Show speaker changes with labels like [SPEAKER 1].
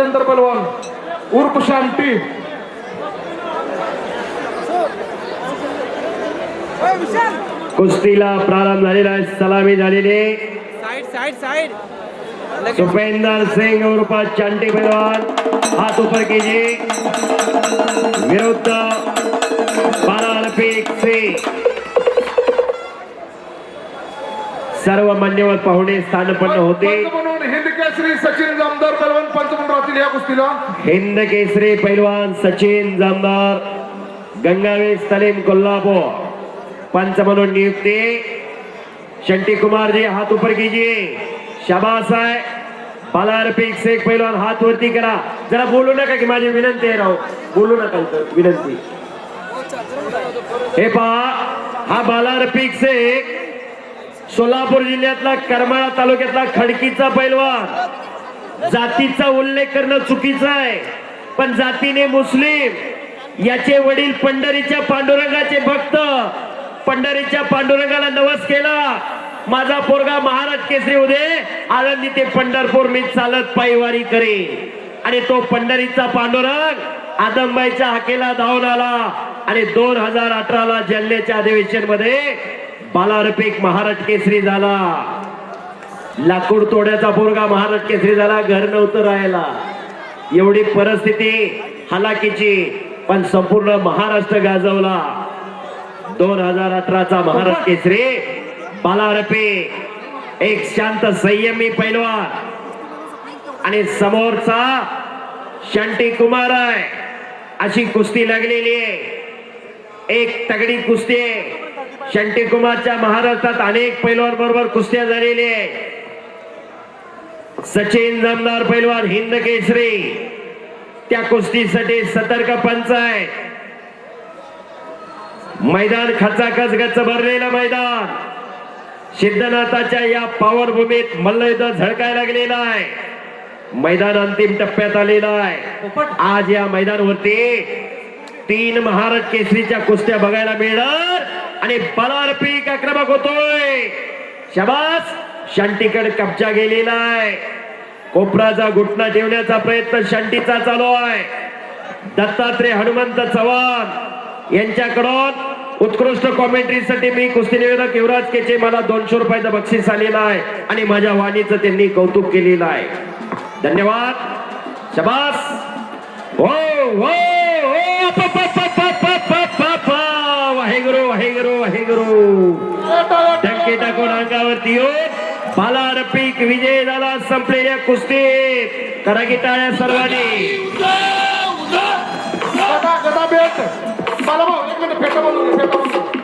[SPEAKER 1] चंद्र बलवान उर्फ शांती.
[SPEAKER 2] कुस्तीला प्रारंभ झालेला आहे सलामी झालेली आहे.
[SPEAKER 3] Side side side
[SPEAKER 2] Supender Singh उर्फ चांटी पैलवान हात ऊपर कीजिए. विरुद्ध बारारपीक सिंग. सर्व मान्यवर पाहुणे स्थानपन्न होते.
[SPEAKER 1] हिंद केसरी सचिन जामदार बलवान
[SPEAKER 2] हिंद केसरी पैलवान सचिन जामदार गंगावेश तलीम कोल्हापूर. पंच म्हणून नियुक्ती. शंटी कुमार जी हाथ कीजिए. शाबाश आहे. बालारपीक शेख पैलवान हात वरती करा. जरा बोलू नका की माझी विनंती आहे राव. बोलू नका विनंती. हे पहा हा बालारपीक शेख सोलापूर जिल्ह्यातला करमाळा तालुक्यातला खडकीचा पैलवान. जातीचा उल्लेख करणं चुकीचं आहे. पण जातीने मुस्लिम याचे वडील पंढरीच्या पांडुरंगाचे भक्त. पंढरीच्या पांडुरंगाला नवस केला. माझा पोरगा महाराज केसरी उदे आळंदी ते पंढरपूर मी चालत पायवारी करे आणि तो पंढरीचा पांडुरंग आदमबाईच्या हाकेला धावून आला. आणि दोन हजार अठराला जल्ल्याच्या अधिवेशनमध्ये बालारपीक महाराज केसरी झाला. लाकूड तोड्याचा पोरगा महाराज केसरी झाला घर नव्हतं राहायला. एवढी परिस्थिती हलाकीची पण संपूर्ण महाराष्ट्र गाजवला. दोन हजार अठराचा महाराज केसरी बालारपे एक शांत संयमी पैलवान. आणि समोरचा शंटी कुमार आहे. अशी कुस्ती लागलेली आहे. एक तगडी कुस्ती आहे. शंटी कुमारच्या महाराष्ट्रात अनेक पैलवान बरोबर कुस्त्या झालेल्या आहे सचिन जमदार पैलवान हिंद केसरी. त्या कुस्तीसाठी सतर्क पंच आहे मैदान खचाखच गच भरलेलं मैदान. सिद्धनाथाच्या या पावन भूमीत मल्लयुद्ध झळकायला लागलेला आहे. मैदान अंतिम टप्प्यात आलेला आहे. आज या मैदानावरती तीन महाराज केसरीच्या कुस्त्या बघायला मिळणार. आणि बलारपीक आक्रमक होतोय. शबास. शांतीकडे कब्जा गेलेला आहे. कोपराचा घुटणा ठेवण्याचा प्रयत्न शांतीचा चालू आहे. दत्तात्रय हनुमंत चव्हाण यांच्याकडून उत्कृष्ट कॉमेंट्रीसाठी मी कुस्ती निवेदक युवराज केचे मला दोनशे रुपयाचं बक्षीस आलेलं आहे आणि माझ्या वाणीचं त्यांनी कौतुक केलेलं आहे. धन्यवाद. शबास. हो हो हो. वाहेगुरु वाहेगुरु वाहेगुरु. टक्के टाकून अंगावरती येऊन पालार पीक विजय झाला संपलेल्या कुस्ती करा की टाळ्या सर्वांनी भेट. मला भाऊ एक मिनिट